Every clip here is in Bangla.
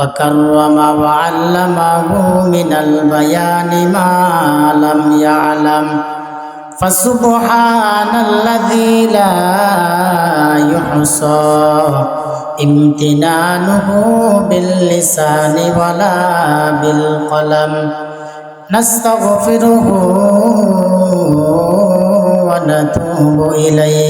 وكرم وعلمه من البيان ما لم يعلم فسبحان الذي لا يحصى امتنانه باللسان ولا بالقلم نستغفره ونتوب إليه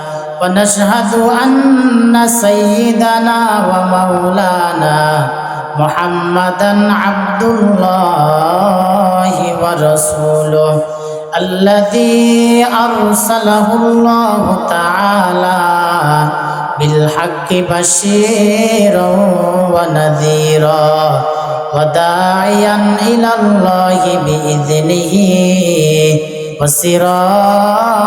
ونشهد أن سيدنا ومولانا محمدا عبد الله ورسوله الذي أرسله الله تعالى بالحق بشيرا ونذيرا وداعيا إلى الله بإذنه وسراجا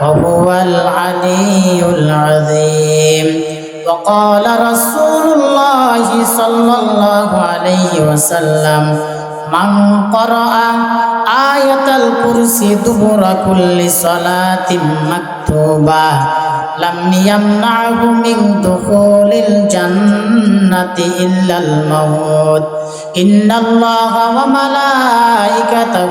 وهو العلي العظيم وقال رسول الله صلى الله عليه وسلم من قرأ آية الكرسي دبر كل صلاة مكتوبة لم يمنعه من دخول الجنة إلا الموت إن الله وملائكته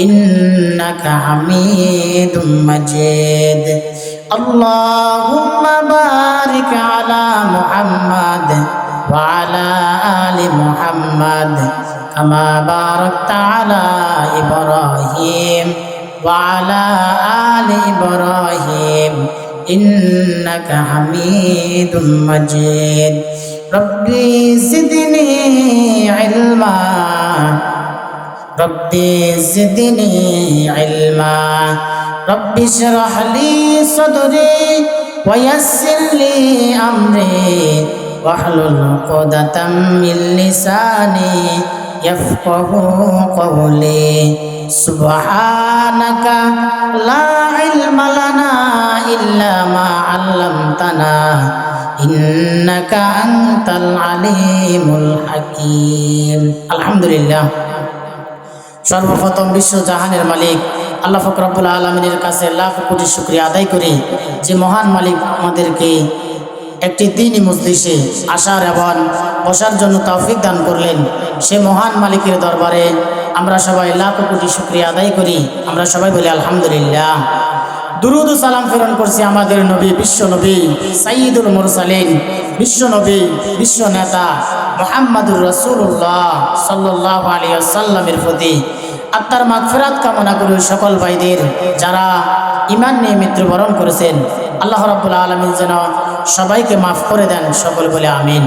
إنك حميد مجيد اللهم بارك على محمد وعلى آل محمد كما باركت على إبراهيم وعلى آل إبراهيم إنك حميد مجيد ربي زدني علما ربي زدني علما رب اشرح لي صدري ويسر لي أمري واحلل عقدة من لساني يفقه قولي سبحانك لا علم لنا إلا ما علمتنا إنك أنت العليم الحكيم الحمد لله সর্বপ্রথম বিশ্ব জাহানের মালিক। আল্লাহ ফকরাবুল আলমিনের কাছে লাখ কোটি শুক্রিয়া আদায় করি যে মহান মালিক আমাদেরকে একটি দিনই মজলিসে আসার এবং বসার জন্য তৌফিক দান করলেন। সে মহান মালিকের দরবারে আমরা সবাই লাখ কোটি শুক্রিয়া আদায় করি। আমরা সবাই বলি, আলহামদুলিল্লাহ। দুরুদ সালাম প্রেরণ করছি আমাদের নবী, বিশ্ব নবী সাইয়দুল মুরসালিন, বিশ্ব নবী, বিশ্ব নেতা মোহাম্মদুর রসুল্লাহ সাল্লাহ আলী সাল্লামের প্রতি। আত্মার মাগফিরাত কামনা করি সকল ভাইদের যারা ইমান নিয়ে মৃত্যুবরণ করেছেন। আল্লাহ রাব্বুল আলমিন যেন সবাইকে মাফ করে দেন, সকল বলে আমিন।